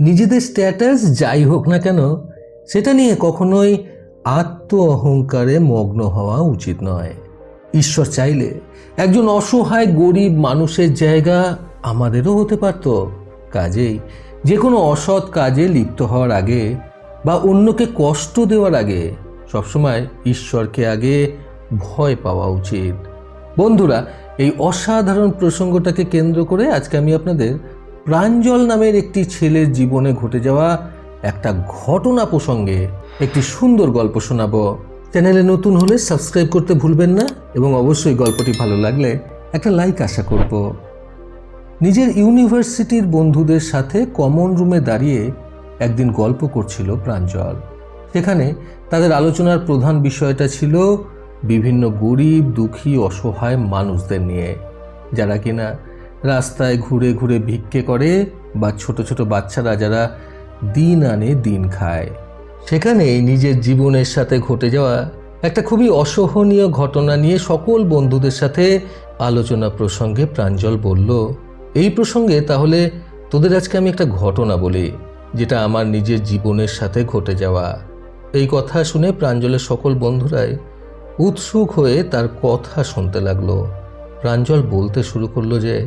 নিজেদের স্ট্যাটাস যাই হোক না কেন, সেটা নিয়ে কখনোই আত্ম অহংকারে মগ্ন হওয়া উচিত নয়। ঈশ্বর চাইলে একজন অসহায় গরিব মানুষের জায়গা আমাদেরও হতে পারত। কাজেই যে কোনো অসৎ কাজে লিপ্ত হওয়ার আগে বা অন্যকে কষ্ট দেওয়ার আগে সবসময় ঈশ্বরকে আগে ভয় পাওয়া উচিত। বন্ধুরা, এই অসাধারণ প্রসঙ্গটাকে কেন্দ্র করে আজকে আমি আপনাদের প্রাঞ্জল নামের একটি ছেলের জীবনে ঘটে যাওয়া একটা ঘটনা প্রসঙ্গে একটি সুন্দর গল্প শোনাবো। চ্যানেলে নতুন হলে সাবস্ক্রাইব করতে ভুলবেন না এবং অবশ্যই গল্পটি ভালো লাগলে একটা লাইক আশা করব। নিজের ইউনিভার্সিটির বন্ধুদের সাথে কমন রুমে দাঁড়িয়ে একদিন গল্প করছিল প্রাঞ্জল। সেখানে তাদের আলোচনার প্রধান বিষয়টা ছিল বিভিন্ন গরিব, দুঃখী, অসহায় মানুষদের নিয়ে। যারা কিনা রাস্তায় ঘুরে ঘুরে ভিক্ষে করে বা ছোট ছোট বাচ্চারা যারা দিন আনে দিন খায়। সেখানে নিজের জীবনের সাথে ঘটে যাওয়া একটা খুবই অসহনীয় ঘটনা নিয়ে সকল বন্ধুদের সাথে আলোচনা প্রসঙ্গে প্রাঞ্জল বলল, এই প্রসঙ্গে তাহলে তোদের আজকে আমি একটা ঘটনা বলি, যেটা আমার নিজের জীবনের সাথে ঘটে যাওয়া। এই কথা শুনে প্রাঞ্জলের সকল বন্ধুরাই উৎসুক হয়ে তার কথা শুনতে লাগল। প্রাঞ্জল বলতে শুরু করল যে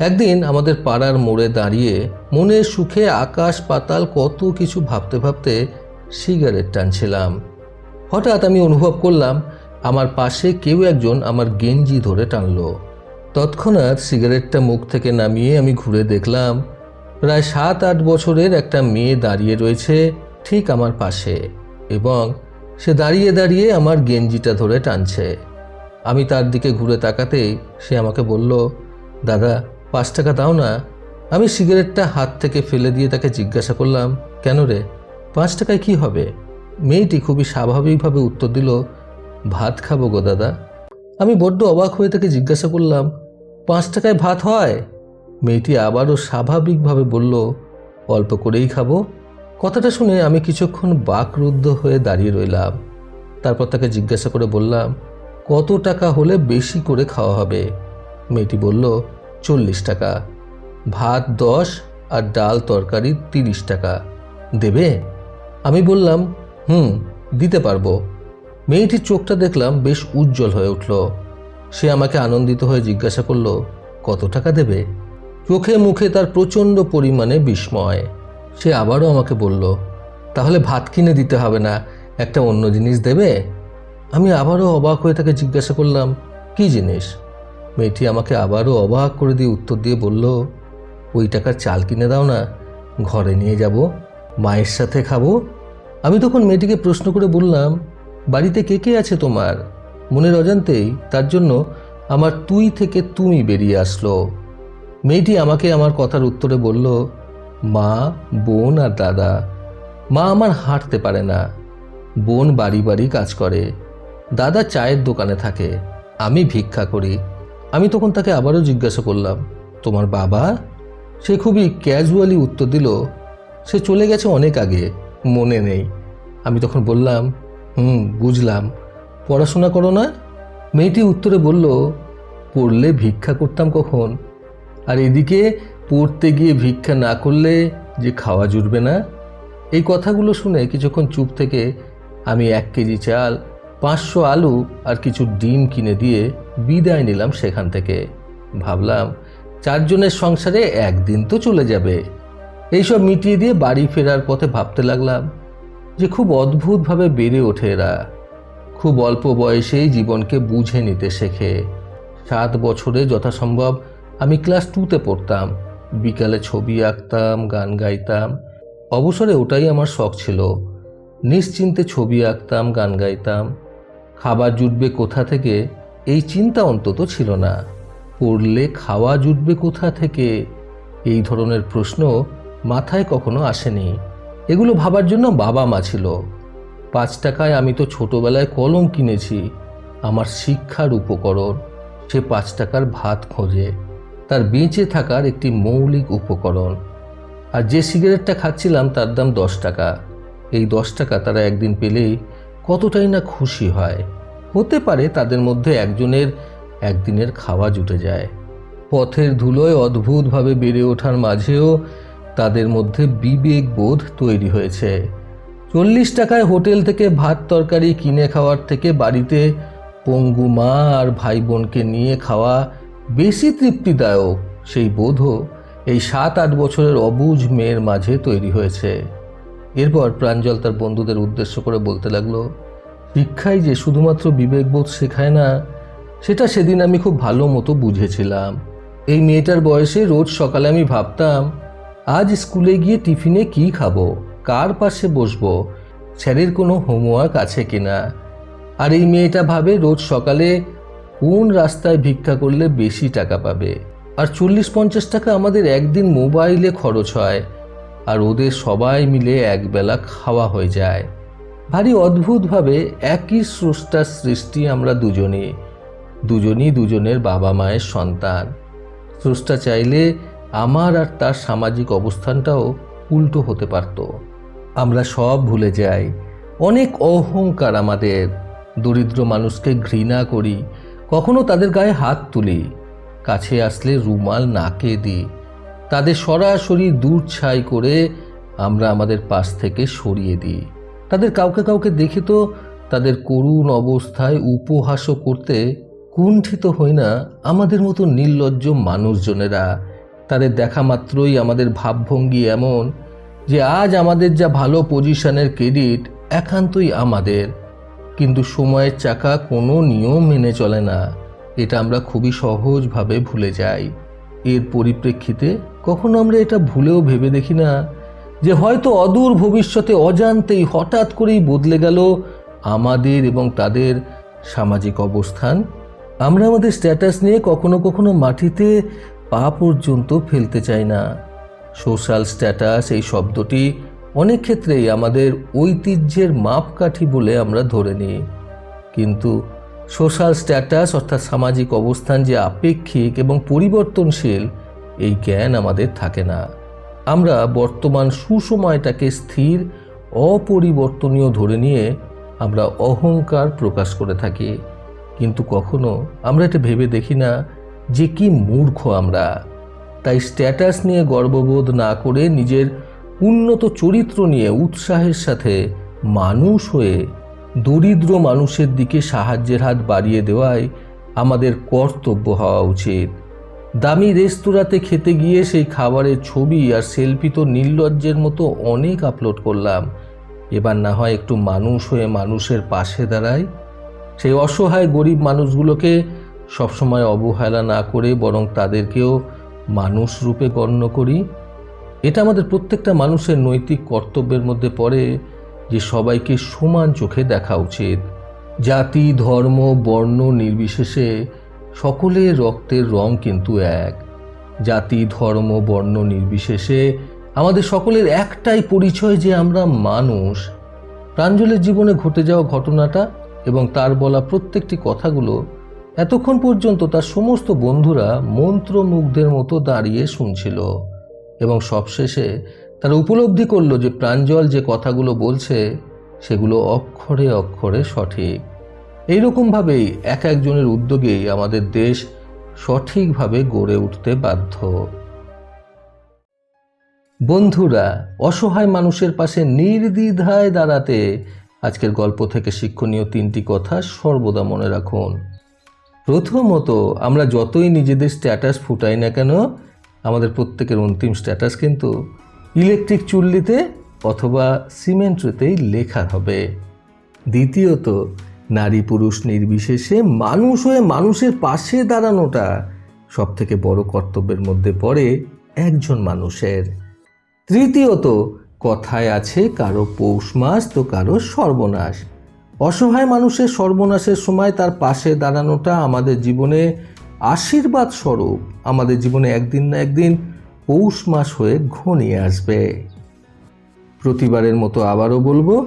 একদিন আমাদের পাড়ার মোড়ে দাঁড়িয়ে মনের সুখে আকাশ পাতাল কত কিছু ভাবতে ভাবতে সিগারেট টানছিলাম। হঠাৎ আমি অনুভব করলাম, আমার পাশে কেউ একজন আমার গেঞ্জি ধরে টানলো। তৎক্ষণাৎ সিগারেটটা মুখ থেকে নামিয়ে আমি ঘুরে দেখলাম, প্রায় সাত আট বছরের একটা মেয়ে দাঁড়িয়ে রয়েছে ঠিক আমার পাশে এবং সে দাঁড়িয়ে দাঁড়িয়ে আমার গেঞ্জিটা ধরে টানছে। আমি তার দিকে ঘুরে তাকাতেই সে আমাকে বলল, দাদা পাঁচ টাকা দাও না। আমি সিগারেটটা হাত থেকে ফেলে দিয়ে তাকে জিজ্ঞাসা করলাম, কেন রে? পাঁচ টাকায় কি হবে? মেয়েটি খুবই স্বাভাবিকভাবে উত্তর দিল, ভাত খাব গো দাদা। আমি বড্ড অবাক হয়ে তাকে জিজ্ঞাসা করলাম, পাঁচ টাকায় ভাত হয়? মেয়েটি আবারও স্বাভাবিকভাবে বলল, অল্প করেই খাব। কথাটা শুনে আমি কিছুক্ষণ বাকরুদ্ধ হয়ে দাঁড়িয়ে রইলাম। তারপর তাকে জিজ্ঞাসা করে বললাম, কত টাকা হলে বেশি করে খাওয়া হবে? মেয়েটি বলল চল্লিশ টাকা। ভাত দশ আর ডাল তরকারি তিরিশ টাকা। দেবে? আমি বললাম, হুম, দিতে পারব। মেয়েটির চোখটা দেখলাম বেশ উজ্জ্বল হয়ে উঠল। সে আমাকে আনন্দিত হয়ে জিজ্ঞাসা করল, কত টাকা দেবে? চোখে মুখে তার প্রচণ্ড পরিমাণে বিস্ময়। সে আবারও আমাকে বলল, তাহলে ভাত কিনে দিতে হবে না, একটা অন্য জিনিস দেবে? আমি আবারও অবাক হয়ে তাকে জিজ্ঞাসা করলাম, কি জিনিস? মেয়েটি আমাকে আবারও অবাক করে দিয়ে উত্তর দিয়ে বলল, ওই টাকার চাল কিনে দাও না, ঘরে নিয়ে যাব, মায়ের সাথে খাব? আমি তখন মেয়েটিকে প্রশ্ন করে বললাম, বাড়িতে কে কে আছে তোমার? মনের অজান্তেই তার জন্য আমার তুই থেকে তুমি বেরিয়ে আসলো। মেয়েটি আমাকে আমার কথার উত্তরে বলল, মা, বোন আর দাদা, মা আমার হাঁটতে পারে না। বোন বাড়ি বাড়ি কাজ করে, দাদা চায়ের দোকানে থাকে, আমি ভিক্ষা করি আমি তখন তাকে আবারও জিজ্ঞাসা করলাম, তোমার বাবা? সে খুবই ক্যাজুয়ালি উত্তর দিল, সে চলে গেছে অনেক আগে, মনে নেই। আমি তখন বললাম, হুম, বুঝলাম। পড়াশোনা করো না? মেয়েটি উত্তরে বলল, পড়লে ভিক্ষা করতাম কখন? আর এদিকে পড়তে গিয়ে ভিক্ষা না করলে যে খাওয়া জুটবে না? এই কথাগুলো শুনে কিছুক্ষণ চুপ থেকে আমি এক কেজি চাল পাঁচশো আলু আর কিছু ডিম কিনে দিয়ে বিদায় নিলাম সেখান থেকে। ভাবলাম, চারজনের সংসারে একদিন তো চলে যাবে। এইসব মিটিয়ে দিয়ে বাড়ি ফেরার পথে ভাবতে লাগলাম যে খুব অদ্ভুতভাবে বেড়ে ওঠে এরা। খুব অল্প বয়সেই জীবনকে বুঝে নিতে শেখে। সাত বছরে যথাসম্ভব আমি ক্লাস টুতে পড়তাম। বিকালে ছবি আঁকতাম, গান গাইতাম। অবসরে ওটাই আমার শখ ছিল। নিশ্চিন্তে ছবি আঁকতাম, গান গাইতাম। খাবার জুটবে কোথা থেকে এই চিন্তা অন্তত ছিল না। পড়লে খাওয়া জুটবে কোথা থেকে? এই ধরনের প্রশ্ন মাথায় কখনো আসেনি। এগুলো ভাবার জন্য বাবা মা ছিল। পাঁচ টাকায় আমি তো ছোটবেলায় কলম কিনেছি। আমার শিক্ষার উপকরণ। সে পাঁচ টাকার ভাত খোঁজে। তার বেঁচে থাকার একটি মৌলিক উপকরণ। আর যে সিগারেটটা খাচ্ছিলাম তার দাম দশ টাকা। এই দশ টাকা তারা একদিন পেলেই কতটাই না খুশি হয়। হতে পারে তাদের মধ্যে একজনের একদিনের খাওয়া জুটে যায়। পথের ধুলোয় অদ্ভুতভাবে বেড়ে ওঠার মাঝেও তাদের মধ্যে বিবেক বোধ তৈরি হয়েছে। চল্লিশ টাকায় হোটেল থেকে ভাত তরকারি কিনে খাওয়ার থেকে বাড়িতে পঙ্গু মা আর ভাই বোনকে নিয়ে খাওয়া বেশি তৃপ্তিদায়ক, সেই বোধও এই সাত আট বছরের অবুঝ মেয়ের মাঝে তৈরি হয়েছে। এরপর প্রাঞ্জল তার বন্ধুদের উদ্দেশ্য করে বলতে লাগল, শিক্ষাই যে শুধুমাত্র বিবেকবোধ শেখায় না, সেটা সেদিন আমি খুব ভালো মতো বুঝেছিলাম। এই মেয়েটার বয়সে রোজ সকালে আমি ভাবতাম, আজ স্কুলে গিয়ে টিফিনে কি খাব, কার পাশে বসবো, স্যারের কোনো হোমওয়ার্ক আছে কিনা? আর এই মেয়েটা ভাবে রোজ সকালে কোন রাস্তায় ভিক্ষা করলে বেশি টাকা পাবে? আর চল্লিশ পঞ্চাশ টাকা আমাদের একদিন মোবাইলে খরচ হয় আর ওদের সবাই মিলে একবেলা খাওয়া হয়ে যায়। ভারী অদ্ভুতভাবে একই স্রষ্টার সৃষ্টি আমরা দুজনে দুজনই দুজনের বাবা মায়ের সন্তান। স্রষ্টা চাইলে আমার আর তার সামাজিক অবস্থানটাও উল্টো হতে পারত। আমরা সব ভুলে যাই। অনেক অহংকার আমাদের। দরিদ্র মানুষকে ঘৃণা করি। কখনো তাদের গায়ে হাত তুলি। কাছে আসলে রুমাল নাকে দিই। তাদের সরাসরি দূর ছাই করে আমরা আমাদের পাশ থেকে সরিয়ে দিই। তাদের কাউকে কাউকে দেখে তো তাদের করুণ অবস্থায় উপহাসও করতে কুণ্ঠিত হই না আমাদের মতো নির্লজ্জ মানুষজনেরা। তাদের দেখা মাত্রই আমাদের ভাবভঙ্গি এমন যে আজ আমাদের যা ভালো পজিশনের ক্রেডিট একান্তই আমাদের। কিন্তু সময়ের চাকা কোনো নিয়ম মেনে চলে না, এটা আমরা খুবই সহজভাবে ভুলে যাই। এর পরিপ্রেক্ষিতে কখনো আমরা এটা ভুলেও ভেবে দেখি না যে হয়তো অদূর ভবিষ্যতে অজান্তেই হঠাৎ করেই বদলে গেল আমাদের এবং তাদের সামাজিক অবস্থান। আমরা আমাদের স্ট্যাটাস নিয়ে কখনো কখনো মাটিতে পা পর্যন্ত ফেলতে চাই না। সোশ্যাল স্ট্যাটাস এই শব্দটি অনেক ক্ষেত্রেই আমাদের ঐতিহ্যের মাপকাঠি বলে আমরা ধরে নিই। কিন্তু সোশ্যাল স্ট্যাটাস অর্থাৎ সামাজিক অবস্থান যে আপেক্ষিক এবং পরিবর্তনশীল এই জ্ঞান আমাদের থাকে না। আমরা বর্তমান সুসময়টাকে স্থির, অপরিবর্তনীয় ধরে নিয়ে আমরা অহংকার প্রকাশ করে থাকি। কিন্তু কখনো আমরা এটা ভেবে দেখি না যে কি মূর্খ আমরা। তাই স্ট্যাটাস নিয়ে গর্ববোধ না করে নিজের উন্নত চরিত্র নিয়ে উৎসাহের সাথে মানুষ হয়ে দরিদ্র মানুষের দিকে সাহায্যের হাত বাড়িয়ে দেওয়াই আমাদের কর্তব্য হওয়া উচিত। দামি রেস্তোরাঁতে খেতে গিয়ে সেই খাবারের ছবি আর সেলফি তো নির্লজ্জের মতো অনেক আপলোড করলাম। এবার না হয় একটু মানুষ হয়ে মানুষের পাশে দাঁড়াই। সেই অসহায় গরিব মানুষগুলোকে সবসময় অবহেলা না করে বরং তাদেরকেও মানুষ রূপে গণ্য করি। এটা আমাদের প্রত্যেকটা মানুষের নৈতিক কর্তব্যের মধ্যে পড়ে যে সবাইকে সমান চোখে দেখা উচিত। জাতি, ধর্ম, বর্ণ নির্বিশেষে সকলের রক্তের রং কিন্তু এক। জাতি, ধর্ম, বর্ণ নির্বিশেষে আমাদের সকলের একটাই পরিচয় যে আমরা মানুষ। প্রাঞ্জলের জীবনে ঘটে যাওয়া ঘটনাটা এবং তার বলা প্রত্যেকটি কথাগুলো এতক্ষণ পর্যন্ত তার সমস্ত বন্ধুরা মন্ত্রমুগ্ধের মতো দাঁড়িয়ে শুনছিল এবং সবশেষে তারা উপলব্ধি করল যে প্রাঞ্জল যে কথাগুলো বলছে, সেগুলো অক্ষরে অক্ষরে সঠিক। এইরকমভাবেই এক একজনের উদ্যোগেই আমাদের দেশ সঠিকভাবে গড়ে উঠতে বাধ্য। বন্ধুরা, অসহায় মানুষের পাশে নির্দ্বিধায় দাঁড়াতে আজকের গল্প থেকে শিক্ষণীয় তিনটি কথা সর্বদা মনে রাখুন। প্রথমত, আমরা যতই নিজেদের স্ট্যাটাস ফুটাই না কেন, আমাদের প্রত্যেকের অন্তিম স্ট্যাটাস কিন্তু ইলেকট্রিক চুল্লিতে অথবা সিমেন্ট্রিতেই লেখা হবে। দ্বিতীয়ত নারী পুরুষ নির্বিশেষে মানুষ হয়ে মানুষের পাশে দাঁড়ানোটা সব থেকে বড় কর্তব্যের মধ্যে পড়ে একজন মানুষের। তৃতীয়ত, কথায় আছে কারও পৌষ মাস তো কারও সর্বনাশ। অসহায় মানুষের সর্বনাশের সময় তার পাশে দাঁড়ানোটা আমাদের জীবনে আশীর্বাদ স্বরূপ। আমাদের জীবনে একদিন না একদিন পৌষ মাস হয়ে ঘনিয়ে আসবে। প্রতিবারের মতো আবারও বলব